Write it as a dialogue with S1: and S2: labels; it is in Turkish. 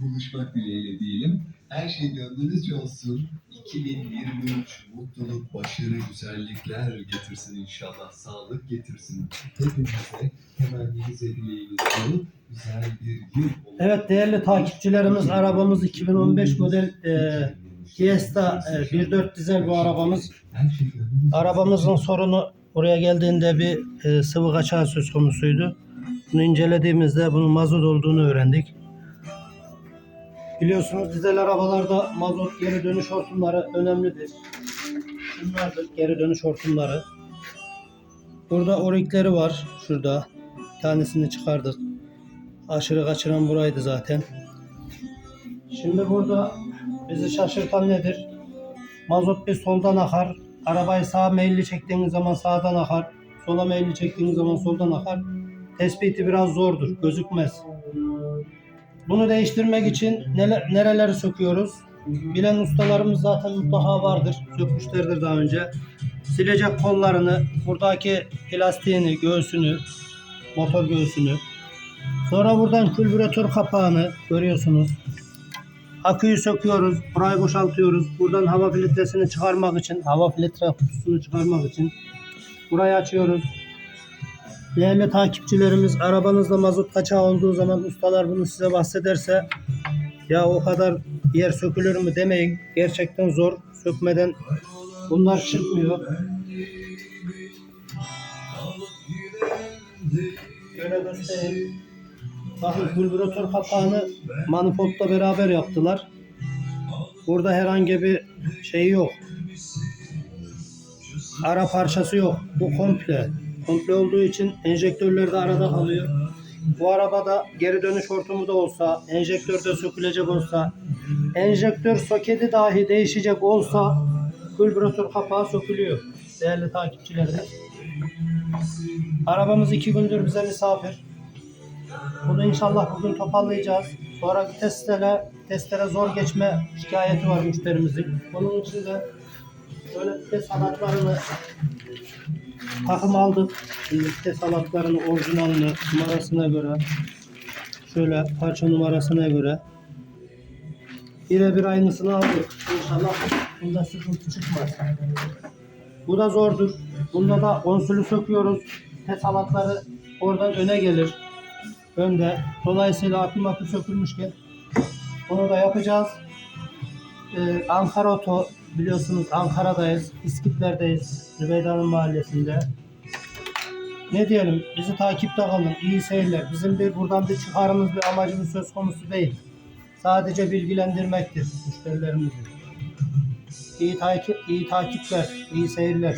S1: buluşmak dileğiyle diyelim. Her şey gönlünüzce olsun. 2023 mutluluk, başarı, güzellikler getirsin inşallah. Sağlık getirsin. Hepimize temenninize dileğinizle güzel bir yıl olsun.
S2: Evet değerli takipçilerimiz arabamız 2015 model e, Fiesta e, 1.4 dizel bu arabamız.
S1: Şey
S2: Arabamızın sorunu buraya geldiğinde bir e, sıvı kaçağı söz konusuydu. Bunu incelediğimizde bunun mazot olduğunu öğrendik. Biliyorsunuz dizel arabalarda mazot geri dönüş hortumları önemlidir. Bunlardır geri dönüş hortumları. Burada orikleri var. Şurada. Tanesini çıkardık. Aşırı kaçıran buraydı zaten. Şimdi burada bizi şaşırtan nedir? Mazot bir soldan akar. Arabayı sağa meyilli çektiğiniz zaman sağdan akar. Sola meyilli çektiğiniz zaman soldan akar. Tespiti biraz zordur. Gözükmez. Bunu değiştirmek için neler, nereleri söküyoruz? Bilen ustalarımız zaten mutlaka vardır. Sökmüşlerdir daha önce. Silecek kollarını, buradaki plastiğini, göğsünü, motor göğsünü. Sonra buradan külbüratör kapağını görüyorsunuz. Aküyü söküyoruz, burayı boşaltıyoruz. Buradan hava filtresini çıkarmak için, hava filtre kutusunu çıkarmak için burayı açıyoruz. Değerli takipçilerimiz arabanızda mazot kaçağı olduğu zaman ustalar bunu size bahsederse ya o kadar yer sökülür mü demeyin. Gerçekten zor. Sökmeden bunlar çıkmıyor. Şöyle göstereyim. Bakın külbüratör kapağını manifoldla beraber yaptılar. Burada herhangi bir şey yok. Ara parçası yok. Bu komple. Komple olduğu için enjektörler de arada kalıyor. Bu arabada geri dönüş hortumu da olsa, enjektör de sökülecek olsa, enjektör soketi dahi değişecek olsa külbüratör kapağı sökülüyor. Değerli takipçilerimiz. Arabamız iki gündür bize misafir. Bunu inşallah bugün toparlayacağız. Sonra testlere, testlere zor geçme şikayeti var müşterimizin. Bunun için de böyle vites halatlarını takım aldık. Şimdi vites halatlarını orijinalini numarasına göre şöyle parça numarasına göre birebir aynısını aldık. İnşallah bunda sıkıntı çıkmaz. Bu da zordur. Bunda da konsülü söküyoruz. Vites halatları oradan öne gelir önde. Dolayısıyla akım akü sökülmüşken onu da yapacağız. Ee, Ankara Oto biliyorsunuz Ankara'dayız. İskitler'deyiz. Zübeydan'ın mahallesinde. Ne diyelim bizi takipte kalın. İyi seyirler. Bizim bir buradan bir çıkarımız bir amacımız söz konusu değil. Sadece bilgilendirmektir müşterilerimizi. İyi takip, iyi takipler, iyi seyirler.